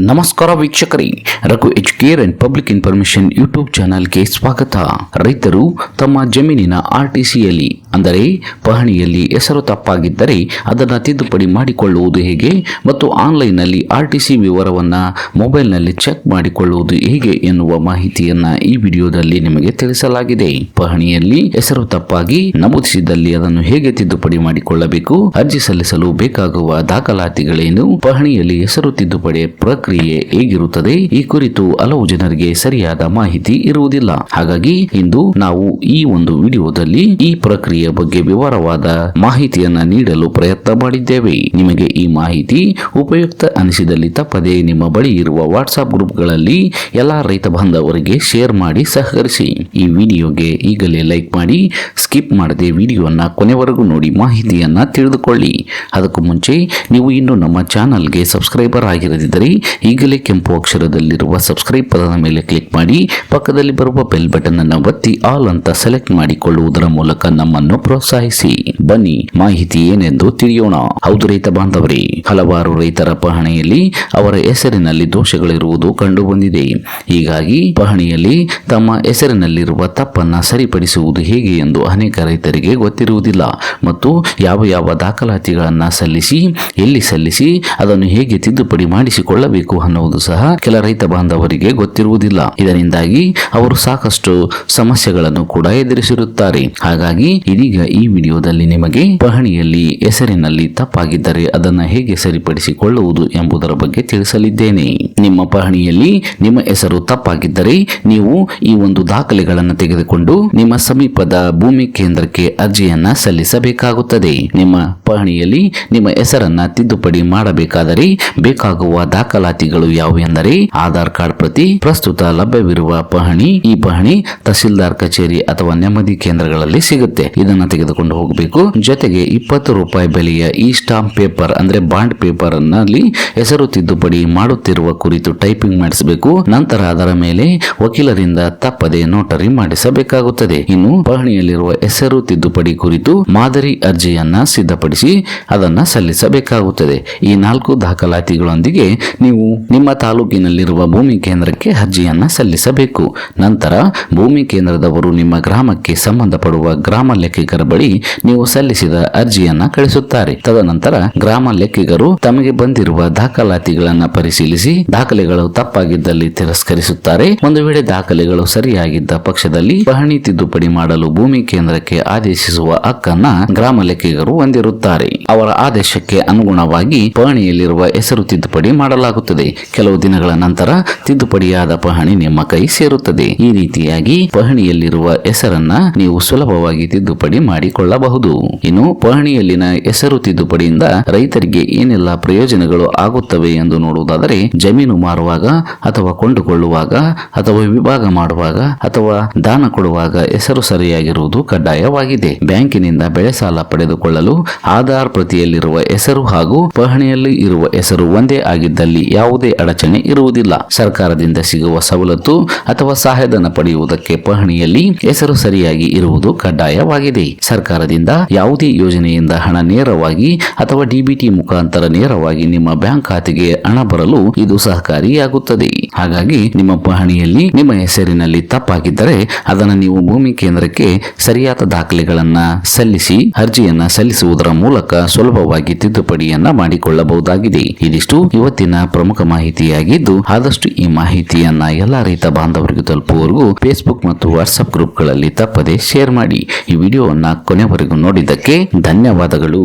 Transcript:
ನಮಸ್ಕಾರ ವೀಕ್ಷಕರೇ Raghu educare and public information YouTube ಚಾನಲ್ಗೆ ಸ್ವಾಗತ. ರೈತರು ತಮ್ಮ ಜಮೀನಿನ ಆರ್ಟಿಸಿಯಲ್ಲಿ ಅಂದರೆ ಪಹಣಿಯಲ್ಲಿ ಹೆಸರು ತಪ್ಪಾಗಿದ್ದರೆ ಅದನ್ನು ತಿದ್ದುಪಡಿ ಮಾಡಿಕೊಳ್ಳುವುದು ಹೇಗೆ ಮತ್ತು ಆನ್ಲೈನ್ನಲ್ಲಿ ಆರ್ಟಿಸಿ ವಿವರವನ್ನು ಮೊಬೈಲ್ನಲ್ಲಿ ಚೆಕ್ ಮಾಡಿಕೊಳ್ಳುವುದು ಹೇಗೆ ಎನ್ನುವ ಮಾಹಿತಿಯನ್ನ ಈ ವಿಡಿಯೋದಲ್ಲಿ ನಿಮಗೆ ತಿಳಿಸಲಾಗಿದೆ. ಪಹಣಿಯಲ್ಲಿ ಹೆಸರು ತಪ್ಪಾಗಿ ನಮೂದಿಸಿದಲ್ಲಿ ಅದನ್ನು ಹೇಗೆ ತಿದ್ದುಪಡಿ ಮಾಡಿಕೊಳ್ಳಬೇಕು, ಅರ್ಜಿ ಸಲ್ಲಿಸಲು ಬೇಕಾಗುವ ದಾಖಲಾತಿಗಳೇನು, ಪಹಣಿಯಲ್ಲಿ ಹೆಸರು ತಿದ್ದುಪಡಿ ಪ್ರಕ್ರಿಯೆ ಹೇಗಿರುತ್ತದೆ, ಈ ಕುರಿತು ಹಲವು ಜನರಿಗೆ ಸರಿಯಾದ ಮಾಹಿತಿ ಇರುವುದಿಲ್ಲ. ಹಾಗಾಗಿ ಇಂದು ನಾವು ಈ ಒಂದು ವಿಡಿಯೋದಲ್ಲಿ ಈ ಪ್ರಕ್ರಿಯೆ ಬಗ್ಗೆ ವಿವರವಾದ ಮಾಹಿತಿಯನ್ನ ನೀಡಲು ಪ್ರಯತ್ನ ಮಾಡಿದ್ದೇವೆ. ನಿಮಗೆ ಈ ಮಾಹಿತಿ ಉಪಯುಕ್ತ ಅನಿಸಿದಲ್ಲಿ ತಪ್ಪದೆ ನಿಮ್ಮ ಬಳಿ ಇರುವ ವಾಟ್ಸ್ಆಪ್ ಗ್ರೂಪ್ಗಳಲ್ಲಿ ಎಲ್ಲಾ ರೈತ ಬಾಂಧವರಿಗೆ ಶೇರ್ ಮಾಡಿ ಸಹಕರಿಸಿ. ಈ ವಿಡಿಯೋಗೆ ಈಗಲೇ ಲೈಕ್ ಮಾಡಿ, ಸ್ಕಿಪ್ ಮಾಡದೆ ವಿಡಿಯೋನ ಕೊನೆವರೆಗೂ ನೋಡಿ ಮಾಹಿತಿಯನ್ನ ತಿಳಿದುಕೊಳ್ಳಿ. ಅದಕ್ಕೂ ಮುಂಚೆ ನೀವು ಇನ್ನು ನಮ್ಮ ಚಾನಲ್ಗೆ ಸಬ್ಸ್ಕ್ರೈಬರ್ ಆಗಿರದಿದ್ದರೆ ಈಗಲೇ ಕೆಂಪು ಅಕ್ಷರದಲ್ಲಿರುವ ಸಬ್ಸ್ಕ್ರೈಬ್ ಪದದ ಮೇಲೆ ಕ್ಲಿಕ್ ಮಾಡಿ, ಪಕ್ಕದಲ್ಲಿ ಬರುವ ಬೆಲ್ ಬಟನ್ ಅನ್ನು ಒತ್ತಿ, ಆಲ್ ಅಂತ ಸೆಲೆಕ್ಟ್ ಮಾಡಿಕೊಳ್ಳುವುದರ ಮೂಲಕ ನಮ್ಮನ್ನು ಪ್ರೋತ್ಸಾಹಿಸಿ. ಬನ್ನಿ, ಮಾಹಿತಿ ಏನೆಂದು ತಿಳಿಯೋಣ. ಹೌದು ರೈತ ಬಾಂಧವರೇ, ಹಲವಾರು ರೈತರ ಪಹಣಿಯಲ್ಲಿ ಅವರ ಹೆಸರಿನಲ್ಲಿ ದೋಷಗಳಿರುವುದು ಕಂಡು ಬಂದಿದೆ ಹೀಗಾಗಿ ಪಹಣಿಯಲ್ಲಿ ತಮ್ಮ ಹೆಸರಿನಲ್ಲಿರುವ ತಪ್ಪನ್ನ ಸರಿಪಡಿಸುವುದು ಹೇಗೆ ಎಂದು ಅನೇಕ ರೈತರಿಗೆ ಗೊತ್ತಿರುವುದಿಲ್ಲ. ಮತ್ತು ಯಾವ ಯಾವ ದಾಖಲಾತಿಗಳನ್ನ ಸಲ್ಲಿಸಿ, ಎಲ್ಲಿ ಸಲ್ಲಿಸಿ, ಅದನ್ನು ಹೇಗೆ ತಿದ್ದುಪಡಿ ಮಾಡಿಸಿಕೊಳ್ಳಬೇಕು ಅನ್ನುವುದು ಸಹ ಕೆಲ ರೈತ ಬಾಂಧವರಿಗೆ ಗೊತ್ತಿರುವುದಿಲ್ಲ. ಇದರಿಂದಾಗಿ ಅವರು ಸಾಕಷ್ಟು ಸಮಸ್ಯೆಗಳನ್ನು ಕೂಡ ಎದುರಿಸಿರುತ್ತಾರೆ. ಹಾಗಾಗಿ ಇದೀಗ ಈ ವಿಡಿಯೋದಲ್ಲಿ ನಿಮಗೆ ಪಹಣಿಯಲ್ಲಿ ಹೆಸರಿನಲ್ಲಿ ತಪ್ಪಾಗಿದ್ದರೆ ಅದನ್ನು ಹೇಗೆ ಸರಿಪಡಿಸಿಕೊಳ್ಳುವುದು ಎಂಬುದರ ಬಗ್ಗೆ ತಿಳಿಸಲಿದ್ದೇನೆ. ನಿಮ್ಮ ಪಹಣಿಯಲ್ಲಿ ನಿಮ್ಮ ಹೆಸರು ತಪ್ಪಾಗಿದ್ದರೆ ನೀವು ಈ ಒಂದು ದಾಖಲೆಗಳನ್ನು ತೆಗೆದುಕೊಂಡು ನಿಮ್ಮ ಸಮೀಪದ ಭೂಮಿ ಕೇಂದ್ರಕ್ಕೆ ಅರ್ಜಿಯನ್ನ ಸಲ್ಲಿಸಬೇಕಾಗುತ್ತದೆ. ನಿಮ್ಮ ಪಹಣಿಯಲ್ಲಿ ನಿಮ್ಮ ಹೆಸರನ್ನ ತಿದ್ದುಪಡಿ ಮಾಡಬೇಕಾದರೆ ಬೇಕಾಗುವ ದಾಖಲಾತಿಗಳು ಯಾವುವೆಂದರೆ ಆಧಾರ್ ಕಾರ್ಡ್ ಪ್ರತಿ ಪ್ರಸ್ತುತ ಲಭ್ಯವಿರುವ ಪಹಣಿ, ಈ ಪಹಣಿ ತಹಸೀಲ್ದಾರ್ ಕಚೇರಿ ಅಥವಾ ನೆಮ್ಮದಿ ಕೇಂದ್ರಗಳಲ್ಲಿ ಸಿಗುತ್ತೆ. ಇದನ್ನ ತೆಗೆದುಕೊಂಡು ಹೋಗಬೇಕು. ಜೊತೆಗೆ ಇಪ್ಪತ್ತು ರೂಪಾಯಿ ಬೆಲೆಯ ಈ ಸ್ಟಾಂಪ್ ಪೇಪರ್ ಅಂದ್ರೆ ಬಾಂಡ್ ಪೇಪರ್ನಲ್ಲಿ ಹೆಸರು ತಿದ್ದುಪಡಿ ಮಾಡುತ್ತಿರುವ ಕುರಿತು ಟೈಪಿಂಗ್ ಮಾಡಿಸಬೇಕು, ನಂತರ ಅದರ ಮೇಲೆ ವಕೀಲರಿಂದ ತಪ್ಪದೆ ನೋಟರಿ ಮಾಡಿಸಬೇಕಾಗುತ್ತದೆ. ಇನ್ನು ಪಹಣಿಯಲ್ಲಿರುವ ಹೆಸರು ತಿದ್ದುಪಡಿ ಕುರಿತು ಮಾದರಿ ಅರ್ಜಿಯನ್ನ ಸಿದ್ಧಪಡಿಸಿ ಅದನ್ನ ಸಲ್ಲಿಸಬೇಕಾಗುತ್ತದೆ. ಈ ನಾಲ್ಕು ದಾಖಲಾತಿಗಳೊಂದಿಗೆ ನೀವು ನಿಮ್ಮ ತಾಲೂಕಿನಲ್ಲಿರುವ ಭೂಮಿ ಕೇಂದ್ರಕ್ಕೆ ಅರ್ಜಿಯನ್ನ ಸಲ್ಲಿಸಬೇಕು. ನಂತರ ಭೂಮಿ ಕೇಂದ್ರದವರು ನಿಮ್ಮ ಗ್ರಾಮಕ್ಕೆ ಸಂಬಂಧಪಡುವ ಗ್ರಾಮ ಲೆಕ್ಕಿಗರ ಬಳಿ ನೀವು ಸಲ್ಲಿಸಿದ ಅರ್ಜಿಯನ್ನ ಕಳಿಸುತ್ತಾರೆ. ತದನಂತರ ಗ್ರಾಮ ಲೆಕ್ಕಿಗರು ತಮಗೆ ಬಂದಿರುವ ದಾಖಲಾತಿಗಳನ್ನ ಪರಿಶೀಲಿಸಿ ದಾಖಲೆಗಳು ತಪ್ಪಾಗಿದ್ದಲ್ಲಿ ತಿರಸ್ಕರಿಸುತ್ತಾರೆ. ಒಂದು ವೇಳೆ ದಾಖಲೆಗಳು ಸರಿಯಾಗಿದ್ದ ಪಕ್ಷದಲ್ಲಿ ಪಹಣಿ ತಿದ್ದುಪಡಿ ಮಾಡಲು ಭೂಮಿ ಕೇಂದ್ರಕ್ಕೆ ಆದೇಶಿಸುವ ಹಕ್ಕನ್ನ ಗ್ರಾಮ ಲೆಕ್ಕಿಗರು ಹೊಂದಿರುತ್ತಾರೆ. ಅವರ ಆದೇಶಕ್ಕೆ ಅನುಗುಣವಾಗಿ ಪಹಣಿಯಲ್ಲಿರುವ ಹೆಸರು ತಿದ್ದುಪಡಿ ಮಾಡಲಾಗುತ್ತದೆ. ಕೆಲವು ದಿನಗಳ ನಂತರ ತಿದ್ದುಪಡಿಯಾದ ಪಹಣಿ ನಿಮ್ಮ ಕೈ ಸೇರುತ್ತದೆ. ಈ ರೀತಿಯಾಗಿ ಪಹಣಿಯಲ್ಲಿರುವ ಹೆಸರನ್ನ ನೀವು ಸುಲಭವಾಗಿ ತಿದ್ದುಪಡಿ ಮಾಡಿಕೊಳ್ಳಬಹುದು. ಇನ್ನು ಪಹಣಿಯಲ್ಲಿನ ಹೆಸರು ತಿದ್ದುಪಡಿಯಿಂದ ರೈತರಿಗೆ ಏನೆಲ್ಲ ಪ್ರಯೋಜನಗಳು ಆಗುತ್ತವೆ ಎಂದು ನೋಡುವುದಾದರೆ ಜಮೀನು ಮಾರುವಾಗ ಅಥವಾ ಕೊಂಡುಕೊಳ್ಳುವಾಗ ಅಥವಾ ವಿಭಾಗ ಮಾಡುವಾಗ ಅಥವಾ ದಾನ ಕೊಡುವಾಗ ಹೆಸರು ಸರಿಯಾಗಿರುವುದು ಕಡ್ಡಾಯವಾಗಿದೆ. ಬ್ಯಾಂಕಿನಿಂದ ಬೆಳೆ ಸಾಲ ಪಡೆದುಕೊಳ್ಳಲು ಆಧಾರ್ ಪ್ರತಿಯಲ್ಲಿರುವ ಹೆಸರು ಹಾಗೂ ಪಹಣಿಯಲ್ಲಿ ಇರುವ ಹೆಸರು ಒಂದೇ ಆಗಿದ್ದಲ್ಲಿ ಯಾವುದೇ ಅಡಚಣೆ ಇರುವುದಿಲ್ಲ. ಸರ್ಕಾರದಿಂದ ಸಿಗುವ ಸವಲತ್ತು ಅಥವಾ ಸಹಾಯಧನ ಪಡೆಯುವುದಕ್ಕೆ ಪಹಣಿಯಲ್ಲಿ ಹೆಸರು ಸರಿಯಾಗಿ ಇರುವುದು ಕಡ್ಡಾಯವಾಗಿದೆ. ಸರ್ಕಾರದಿಂದ ಯಾವುದೇ ಯೋಜನೆಯಿಂದ ಹಣ ನೇರವಾಗಿ ಅಥವಾ ಡಿಬಿಟಿ ಮುಖಾಂತರ ನೇರವಾಗಿ ನಿಮ್ಮ ಬ್ಯಾಂಕ್ ಖಾತೆಗೆ ಹಣ ಬರಲು ಇದು ಸಹಕಾರಿಯಾಗುತ್ತದೆ ಹಾಗಾಗಿ ನಿಮ್ಮ ಪಹಣಿಯಲ್ಲಿ ನಿಮ್ಮ ಹೆಸರಿನಲ್ಲಿ ತಪ್ಪಾಗಿದ್ದರೆ ಅದನ್ನು ನೀವು ಭೂಮಿ ಕೇಂದ್ರಕ್ಕೆ ಸರಿಯಾದ ದಾಖಲೆಗಳನ್ನ ಸಲ್ಲಿಸಿ, ಅರ್ಜಿಯನ್ನ ಸಲ್ಲಿಸುವುದರ ಮೂಲಕ ಸುಲಭವಾಗಿ ತಿದ್ದುಪಡಿಯನ್ನ ಮಾಡಿಕೊಳ್ಳಬಹುದಾಗಿದೆ. ಇದಿಷ್ಟು ಇವತ್ತಿನ ಪ್ರಮುಖ ಮಾಹಿತಿಯಾಗಿದ್ದು, ಆದಷ್ಟು ಈ ಮಾಹಿತಿಯನ್ನ ಎಲ್ಲಾ ರೈತ ಬಾಂಧವರಿಗೆ ತಲುಪುವವರೆಗೂ ಫೇಸ್ಬುಕ್ ಮತ್ತು ವಾಟ್ಸ್ಆಪ್ ಗ್ರೂಪ್ಗಳಲ್ಲಿ ತಪ್ಪದೆ ಶೇರ್ ಮಾಡಿ. ಈ ವಿಡಿಯೋವನ್ನ ಕೊನೆವರೆಗೂ ನೋಡಿದ್ದಕ್ಕೆ ಧನ್ಯವಾದಗಳು.